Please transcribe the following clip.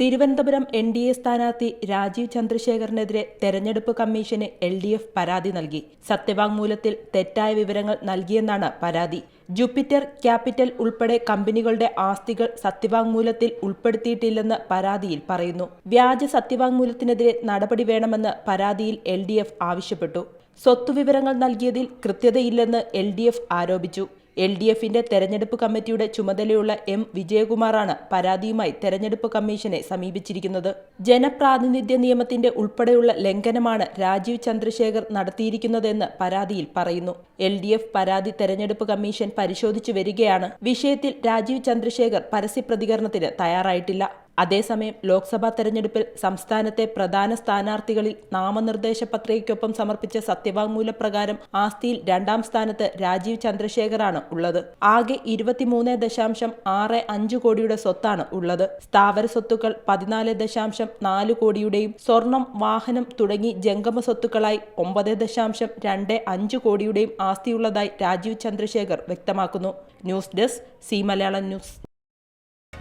Thiruvananthapuram N D A സ്ഥാനാർത്ഥി രാജീവ് ചന്ദ്രശേഖറിനെതിരെ തെരഞ്ഞെടുപ്പ് commission L D F പരാതി നൽകി. സത്യവാങ്മൂലത്തിൽ തെറ്റായ വിവരങ്ങൾ നൽകിയെന്നാണ് പരാതി. ജൂപ്പിറ്റർ ക്യാപിറ്റൽ ഉൾപ്പെടെ കമ്പനികളുടെ ആസ്തികൾ സത്യവാങ്മൂലത്തിൽ ഉൾപ്പെടുത്തിയിട്ടില്ലെന്ന് പരാതിയിൽ പറയുന്നു. വ്യാജ സത്യവാങ്മൂലത്തിനെതിരെ നടപടി വേണമെന്ന് പരാതിയിൽ എൽ ആവശ്യപ്പെട്ടു. സ്വത്തുവിവരങ്ങൾ നൽകിയതിൽ കൃത്യതയില്ലെന്ന് എൽ ആരോപിച്ചു. എൽ ഡി എഫിന്റെ തെരഞ്ഞെടുപ്പ് കമ്മിറ്റിയുടെ ചുമതലയുള്ള എം വിജയകുമാറാണ് പരാതിയുമായി തെരഞ്ഞെടുപ്പ് കമ്മീഷനെ സമീപിച്ചിരിക്കുന്നത്. ജനപ്രാതിനിധ്യ നിയമത്തിന്റെ ഉൾപ്പെടെയുള്ള ലംഘനമാണ് രാജീവ് ചന്ദ്രശേഖർ നടത്തിയിരിക്കുന്നതെന്ന് പരാതിയിൽ പറയുന്നു. എൽ ഡി എഫ് പരാതി തെരഞ്ഞെടുപ്പ് കമ്മീഷൻ പരിശോധിച്ചു വരികയാണ്. വിഷയത്തിൽ രാജീവ് ചന്ദ്രശേഖർ പരസ്യപ്രതികരണത്തിന് തയ്യാറായിട്ടില്ല. അതേസമയം ലോക്സഭാ തെരഞ്ഞെടുപ്പിൽ സംസ്ഥാനത്തെ പ്രധാന സ്ഥാനാർത്ഥികളിൽ നാമനിർദ്ദേശ പത്രികയ്ക്കൊപ്പം സമർപ്പിച്ച സത്യവാങ്മൂല പ്രകാരം ആസ്തിയിൽ രണ്ടാം സ്ഥാനത്ത് രാജീവ് ചന്ദ്രശേഖറാണ് ഉള്ളത്. ആകെ ഇരുപത്തിമൂന്ന് ദശാംശം ആറ് അഞ്ച് കോടിയുടെ സ്വത്താണ് ഉള്ളത്. സ്ഥാവര സ്വത്തുക്കൾ പതിനാല് ദശാംശം നാല് കോടിയുടെയും സ്വർണം വാഹനം തുടങ്ങി ജംഗമ സ്വത്തുക്കളായി ഒമ്പത് ദശാംശം രണ്ട് അഞ്ച് കോടിയുടെയും ആസ്തിയുള്ളതായി രാജീവ് ചന്ദ്രശേഖർ വ്യക്തമാക്കുന്നു. News desk C Malayalam news.